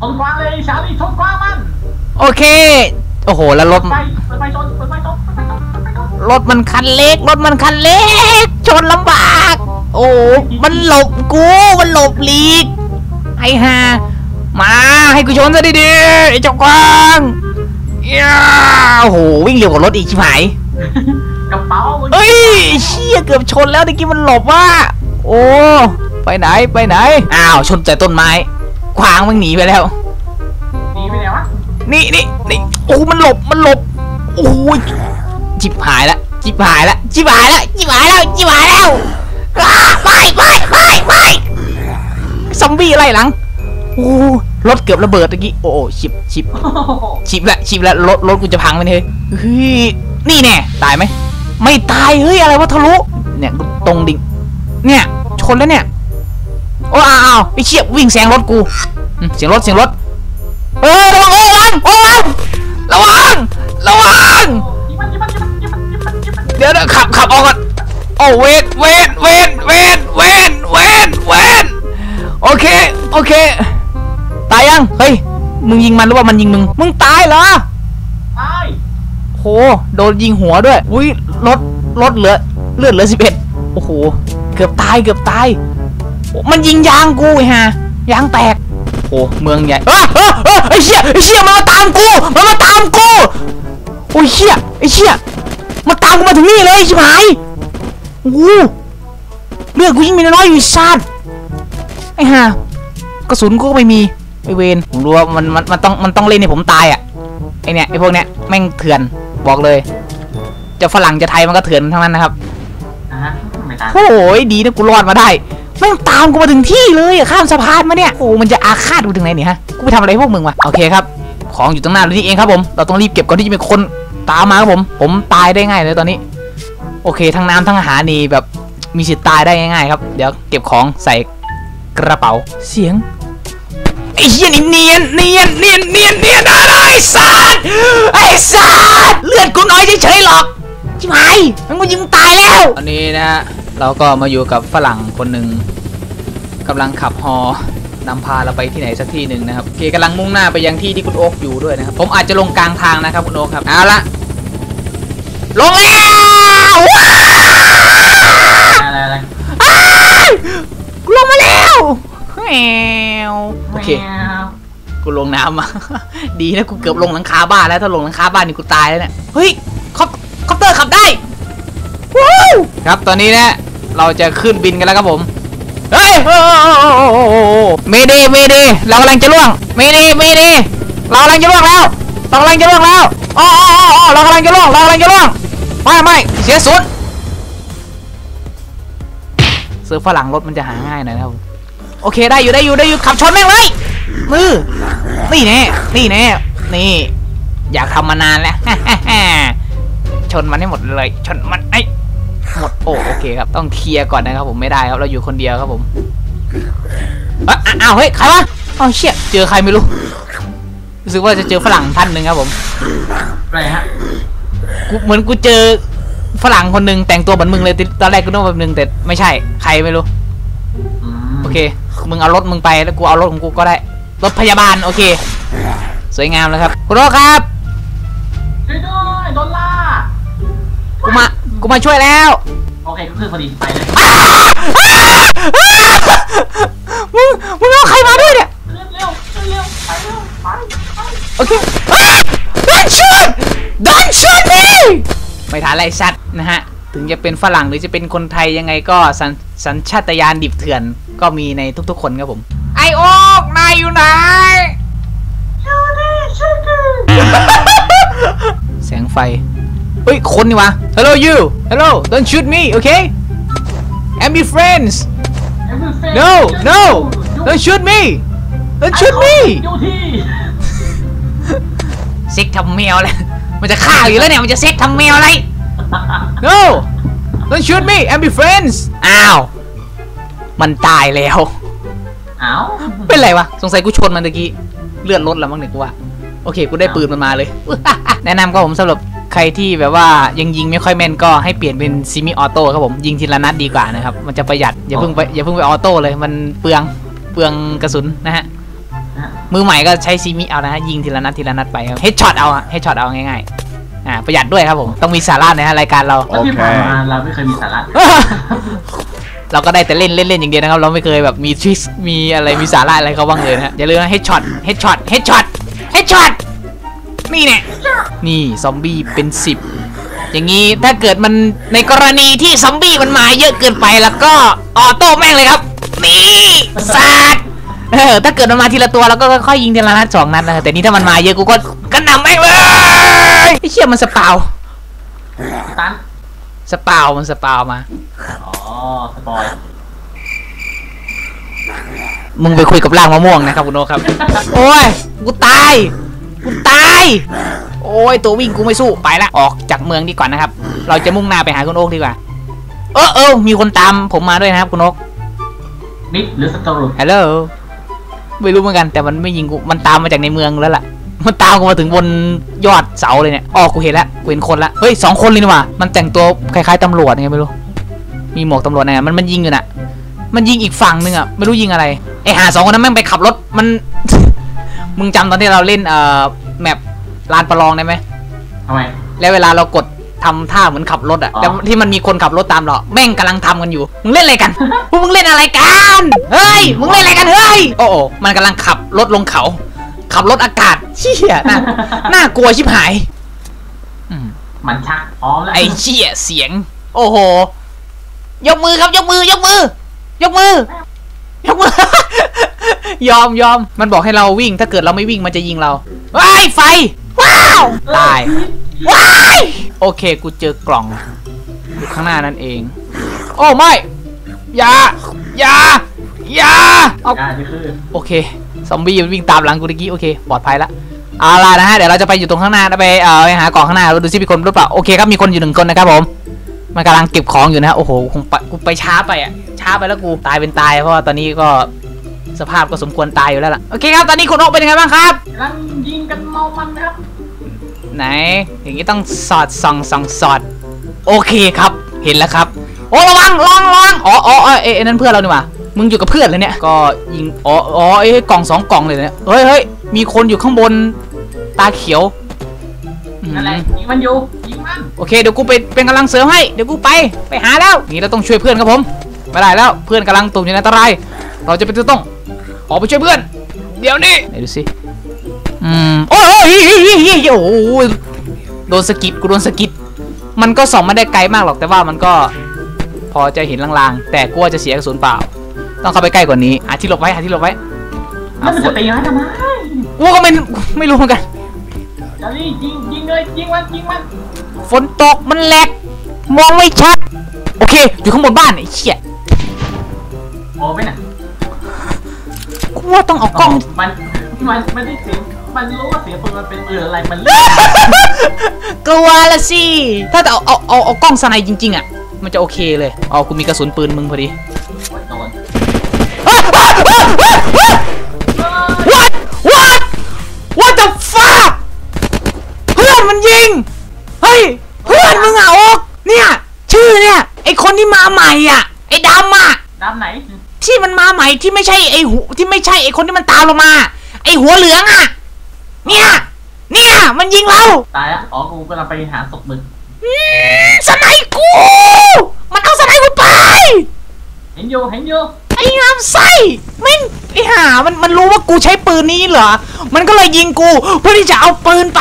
ชนกวางเลยชาลีชนกวางมันโอเค โอ้โห แล้วรถ ไปเปิดไฟชนเปิดไฟชนเปิดไฟชนเปิดไฟชนรถมันคันเล็ก รถมันคันเล็ก ชนลำบาก โอ้ มันหลบกู มันหลบหลีก ไอ้ห่า มาให้กูชนซะดีๆไอ้เจ้ากวางย้าโอ้โห วิ่งเร็วกว่ารถอีกชิบหายกระเป๋ามึงเอ้ยเชี่ยเกือบชนแล้วตะกี้มันหลบว่า โอ้ ไปไหน ไปไหน อ้าว ชนใจต้นไม้ ขวางมันหนีไปแล้ว หนีไปไหนวะนี่นี่นี่โอ้มันหลบมันหลบโอ้ยจิบหายละจิบหายละจิบหายละจิบหายแล้วจิบหายแล้วอ้าไม่ไม่ไม่ไม่ซอมบี้ไล่หลังโอ้รถเกือบระเบิดตะกี้โอ้โอ้ชิบชิบโอ้โหชิบละชิบละรถรถกูจะพังไปเลยเฮ้ยนี่แน่ตายไหมไม่ตายเฮ้ยอะไรวะทะลุเนี่ยกูตรงดิ่งเนี่ยชนแล้วเนี่ยโอ้อ้าวอ้าวไอ้เชี่ยวิ่งแซงรถกูอืมเสียงรถเสียงรถเออระวังระวังระวังระวังระวังยิงมันยิงมันยิงมันยิงมันยิงมันยิงมันเดี๋ยวเดี๋ยวขับขับออกก่อนโอ้เวทเวทเวทเวทเวทเวทเวทโอเคโอเคตายยังเฮ้ยมึงยิงมันหรือว่ามันยิงมึงมึงตายเหรอตายโหโดนยิงหัวด้วยอุ้ยรถรถเหลือเลือดเหลือสิบเอ็ดโอ้โหเกือบตายเกือบตายโอ้ มันยิงยางกูไอ้ห่ายางแตกโอ้เมืองใหญ่เอ้อเอ้อเอ้อไอ้เชี่ยไอ้เชี่ยมันมาตามกูมันมาตามกูโอ้ยเชี่ยไอ้เชี่ยมาตามกูมาถึงนี่เลยชิบหายโอ้โหเลือดกูยิ่งมีน้อยๆอยู่ชาติไอ้ห่ากระสุนกูก็ไม่มีไอเวนผมรู้ว่ามันมันมันต้องมันต้องเล่นให้ผมตายอะไอเนี่ยไอพวกเนี้ยแม่งเถื่อนบอกเลยจะฝรั่งจะไทยมันก็เถื่อนทั้งนั้นนะครับนะฮะไม่ตายโอ้ยดีนะกูรอดมาได้ แม่งตามกูมาถึงที่เลยอะข้ามสะพานมาเนี่ยโอ้มันจะอาฆาตกูถึงไหนเนี่ยฮะกูไปทำอะไรพวกมึงวะโอเคครับ ของอยู่ตรงหน้าเรานี่เองครับผมเราต้องรีบเก็บก่อนที่จะมีคนตามมาครับผม ผมตายได้ง่ายเลยตอนนี้ โอเคทั้งน้ำทั้งอาหารนี่แบบมีสิทธิ์ตายได้ง่ายๆครับ เดี๋ยวเก็บของใส่กระเป๋าเสียงไอ้เหี้ยนี่เนียนเนียนเนียนเนียนเนียนอะไรสัตว์ไอ้สัตว์เลือดกูน้อยเฉยๆหรอกชิบหายมันกูยิงตายแล้วตอนนี้นะ เราก็มาอยู่กับฝรั่งคนหนึ่งกำลังขับฮอนำพาเราไปที่ไหนสักที่หนึ่งนะครับโอเคกำลังมุ่งหน้าไปยังที่ที่คุณโอ๊กอยู่ด้วยนะครับ ผมอาจจะลงกลางทางนะครับคุณโอ๊กครับเอาละลงแล้วว้าวอะไรอะไรอ้ายกูลงมาแล้วแหวโอเคกูลงน้ำมาดีนะกูเกือบลงหลังคาบ้านแล้วถ้าลงหลังคาบ้านนี่กูตายแล้วเนี่ยเฮ้ยคอปคอปเตอร์ขับได้วู้ครับตอนนี้นะ เราจะขึ้นบินกันแล้วครับผมเฮ้ยเมเดเมเดเรากำลังจะล่วงเมเดเมเดเรากำลังจะล่วงแล้วเรากำลังจะล่วงแล้วอ๋ออ๋ออ๋อเรากำลังจะล่วงเรากำลังจะล่วงไม่ไม่เสียศูนย์ซื้อฝรั่งรถมันจะหาง่ายหน่อยนะครับโอเคได้อยู่ได้อยู่ได้อยู่ขับชนแม่งเลยมือนี่แน่นี่แน่นี่ อยากทำมานานแล้วชนมันให้หมดเลยชนมันไอ้ หมด โอ้โอเคครับต้องเคลียร์ก่อนนะครับผมไม่ได้ครับเราอยู่คนเดียวครับผมอะอะอ้าวเฮ้ยใครวะอ้าวเชี่ยเจอใครไม่รู้รู้สึกว่าจะเจอฝรั่งท่านหนึ่งครับผมอะไรฮะกูเหมือนกูเจอฝรั่งคนหนึ่งแต่งตัวเหมือนมึงเลยตอนแรกกูนึกว่าเป็นมึงแต่ไม่ใช่ใครไม่รู้อืมโอเค มึงเอารถมึงไปแล้วกูเอารถของกูก็ได้รถพยาบาลโอเค สวยงามแล้วครับคุณโรครับ กูมากูมาช่วยแล้วโอเคก็คือพอดีไปเลยมึงมึงเอาใครมาด้วยเนี่ยขึ้นเร็วขึ้นเร็วไปเร็วไปไปโอเค Don't shoot Don't shoot me ไม่ทันไรสัตว์นะฮะ ถึงจะเป็นฝรั่งหรือจะเป็นคนไทยยังไงก็สัญสัญชาตญาณดิบเถื่อนก็มีในทุกๆคนครับผม ไอโอ๊กนายอยู่ไหนแสงไฟเฮ้ย คนนี่วะ Hello you Hello don't shoot me okay and be friends no no don't shoot me don't shoot me อยู่ที่เซ็กทำแมวเลยมันจะฆ่าอยู่แล้วเนี่ย มันจะเซ็กทำแมวอะไร no don't shoot me and be friends อ้าว มันตายแล้วเอ้าเป็นไรวะ สงสัยกูชนมันตะกี้ เลือดลดแล้วมั้งเนี่ยกูว่าโอเค กูได้ปืนมันมาเลย แนะนำก็ผมสำหรับ ใครที่แบบว่ายังยิงไม่ค่อยแม่นก็ให้เปลี่ยนเป็นซิมิออโต้ครับผมยิงทีละนัดดีกว่านะครับ มันจะประหยัดอย่าเพิ่งไปอย่าเพิ่งไปออโต้เลยมันเปลืองเปลืองกระสุนนะฮะนะฮะมือใหม่ก็ใช้ซีมิเอานะฮะยิงทีละนัดทีละนัดไปครับเฮดช็อตเอาอะเฮดช็อตเอาง่ายๆอ่าประหยัดด้วยครับผมต้องมีสาระนะฮะรายการเราแล้วที่ผ่านมาเราไม่เคยมีสาระเราก็ได้แต่เล่นเล่นเล่นอย่างเดียวนะครับ เราไม่เคยแบบมีทริคมีอะไรมีสาระอะไรเขาบ้างเลยนะฮะอย่าลืมนะเฮดช็อตเฮดช็อตเฮดช็อตเฮดช็อต นี่เนี่ยนี่ซอมบี้เป็นสิบอย่างนี้ถ้าเกิดมันในกรณีที่ซอมบี้มันมาเยอะเกินไปแล้วก็ออโต้แม่งเลยครับ นี่สาดเออถ้าเกิดมันมาทีละตัวเราก็ค่อยๆยิงทีละนัดสองนัดนะแต่นี่ถ้ามันมาเยอะกูก็กระหน่ำแม่งเลยไอ้เชี่ยมันสปาวตันสปาวมันสปาวมาอ๋อสปอยมึงไปคุยกับร่างมะม่วงนะครับคุณโนครับ โอ้ย กูตาย กูตาย โอ้ยตัววิ่งกูไม่สู้ไปละออกจากเมืองดีกว่านะครับ เราจะมุ่งหน้าไปหาคุณโอ๊กดีกว่า เออเออมีคนตามผมมาด้วยนะครับคุณโอ๊กมิดหรือสตอรูฮัลโหลไม่รู้เหมือนกันแต่มันไม่ยิงกูมันตามมาจากในเมืองแล้วล่ะมันตามกูมาถึงบนยอดเสาเลยเนี่ยอ๋อกูเห็นแล้วกูเห็นคนละเฮ้ยสองคนเลยนี่หว่ามันแต่งตัวคล้ายๆตำรวจไงไม่รู้ มีหมวกตำรวจไงมันมันยิงอยู่น่ะ มันยิงอีกฝั่งหนึงอะไม่รู้ยิงอะไรไอหาสองคนนั้นแม่งไปขับรถมัน มึงจำตอนที่เราเล่นเอ่อแมปลานประลองได้ไหม ทำไม แล้วเวลาเรากดทำท่าเหมือนขับรถอะอ๋อ แล้วที่มันมีคนขับรถตามเราแม่งกำลังทำกันอยู่ มึงเล่นอะไรกัน พวกมึงเล่นอะไรกัน เฮ้ย มึงเล่นอะไรกัน เฮ้ย โอ้โอ้มันกำลังขับรถลงเขา ขับรถอากาศเชี่ยน่า น่ากลัวชิบหายอืมมันชักพร้อมแล้วไอ้เชี่ยเสียง โอ้โห ยกมือครับยกมือยกมือ ยกมือยกมือ ยอมยอมมันบอกให้เราวิ่ง ถ้าเกิดเราไม่วิ่งมันจะยิงเราว้ายไฟ ว้าว ตาย ว้าย โอเค กูเจอกล่องอยู่ข้างหน้านั่นเอง โอ้ไม่ อย่า อย่า อย่า เอา อ่านี่คือโอเค ซอมบี้มันวิ่งตามหลังกูตะกี้ โอเค ปลอดภัยละ เอาล่ะนะฮะ เดี๋ยวเราจะไปอยู่ตรงข้างหน้านะไป เอ่อไปหากล่องข้างหน้าเราดูซิมีคนหรือเปล่า โอเคครับ มีคนอยู่หนึ่งคนนะครับผม มันกำลังเก็บของอยู่นะฮะโอ้โห คงไปกูไปช้าไปอะ ช้าไปแล้วกู ตายเป็นตาย เพราะว่าตอนนี้ก็ สภาพก็สมควรตายอยู่แล้วล่ะ โอเคครับ ตอนนี้คุณโอ๊คเป็นยังไงบ้างครับกำลังยิงกันเมามันนะครับ ไหน อย่างนี้ต้องสอดส่องส่องสอด โอเคครับ เห็นแล้วครับ โอ้ระวังระวังระวังอ๋ออ๋อเอ้ยเอ้ยเอ้ยนั่นเพื่อนเรานี่หว่ามึงอยู่กับเพื่อนเลยเนี่ย ก็ยิง อ๋ออ๋อเอ้ยกล่องสองกล่องเลยเนี่ย เฮ้ยเฮ้ยมีคนอยู่ข้างบน ตาเขียวอืมนั่นแหละยิงมันอยู่ยิงมันโอเค เดี๋ยวกูไปเป็นกำลังเสริมให้ เดี๋ยวกูไป ไปหาแล้ว นี่เราต้องช่วยเพื่อนครับผม ไม่ได้แล้ว เพื่อนกำลังตกอยู่ในอันตราย เราจะเป็นตัวต้อง ออกไปช่วยเพื่อน เดี๋ยวนี้ไหนดูสิอืมโอ้ยโอ้ยเฮ้ยเฮ้ยเฮ้ยโอ้โหโดนสะกิดกูโดนสะกิดมันก็ส่องไม่ได้ไกลมากหรอกแต่ว่ามันก็ พอจะเห็นลางๆ แต่กลัวจะเสียกระสุนเปล่า ต้องเข้าไปใกล้กว่านี้หาที่หลบไว้หาที่หลบไว้แล้วมันจะตีมันทำไมกูก็ไม่ไม่รู้เหมือนกันจารียิงยิงเลยยิงมันยิงมันฝนตกมันแหลกมองไม่ชัด โอเค อยู่ข้างบนบ้านไอ้เชี่ยโอ้ไปไหนกู ว่าต้องเอากล้อง มันมันมันได้เสียงมันรู้ว่าเสียงปืนมันเป็นปืนอะไรมันเลือกกลัวละสิ ถ้าแต่เอาเอาเอาเอากล้องสไนจริง ๆ อะ มันจะโอเคเลยอ๋อกูมีกระสุนปืนมึงพอดีโดน What What What the fuck เพื่อนมันยิง เฮ้ย เพื่อนมึงอะโอ๊กเนี่ย ชื่อเนี่ย ไอคนที่มาใหม่อะ ไอดำอะ ดำไหน ที่มันมาใหม่ที่ไม่ใช่ไอหูที่ไม่ใช่ไอคนที่มันตามเรามา ไอหัวเหลืองอะ เนี่ย เนี่ย มันยิงเราตายแล้วอ๋อกูกำลังไปหาศพมึงอืมสไนกู มันเอาสไนกูไป เห็นอยู่เห็นอยู่ไอ้งามไส้แม่งไอ้ห่ามันมันรู้ว่ากูใช้ปืนนี้เหรอ มันก็เลยยิงกูเพื่อที่จะเอาปืนไป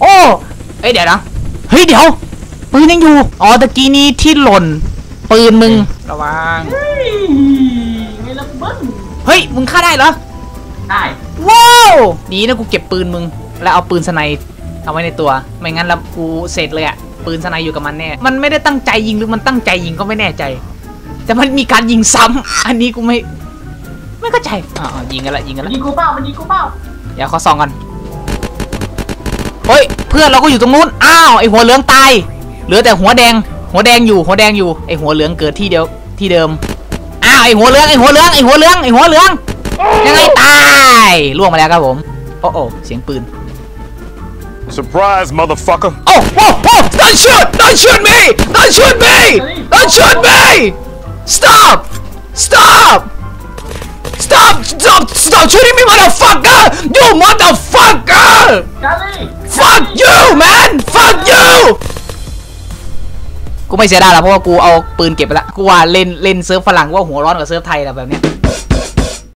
โอ้เอ้ยเดี๋ยวนะเฮ้ยเดี๋ยว ปืนยังอยู่ อ๋อตะกี้นี้ที่หล่น ปืนมึงระวังเฮ้ยไงล่ะเบิ้ง เฮ้ย มึงฆ่าได้เหรอ ได้ว้าวดีนะกูเก็บปืนมึง แล้วเอาปืนสไนเอาไว้ในตัว ไม่งั้นแล้วกูเสร็จเลยอะปืนสไนอยู่กับมันแน่ มันไม่ได้ตั้งใจยิงหรือมันตั้งใจยิงก็ไม่แน่ใจ แต่มันมีการยิงซ้ำอันนี้กูไม่ ไม่เข้าใจอ่ายิงกันละยิงกันมันละยิงกูเป้ามันยิงกูเป้าเดี๋ยวขอส่องกันเฮ้ยเพื่อนเราก็อยู่ตรงนู้น อ้าวไอหัวเหลืองตาย เหลือแต่หัวแดง หัวแดงอยู่หัวแดงอยู่ไอหัวเหลืองเกิดที่เดียวที่เดิมอ้าวไอหัวเหลืองไอหัวเหลืองไอหัวเหลืองไอหัวเหลืองยังไงตายล่วงมาแล้วครับผมโอ้โอ้เสียงปืน Surprise, motherfucker. โอ้โอ้โอ้ don't shoot don't shoot me don't shoot me don't shoot me stop stop stop stop stop shooting me motherfucker you motherfucker กาลี่ fuck you man fuck you กูไม่เสียดายหรอกเพราะว่ากูเอาปืนเก็บไปละกูว่าเล่นเล่นเซิร์ฟฝรั่งว่าหัวร้อนกว่าเซิร์ฟไทยแหละแบบเนี้ย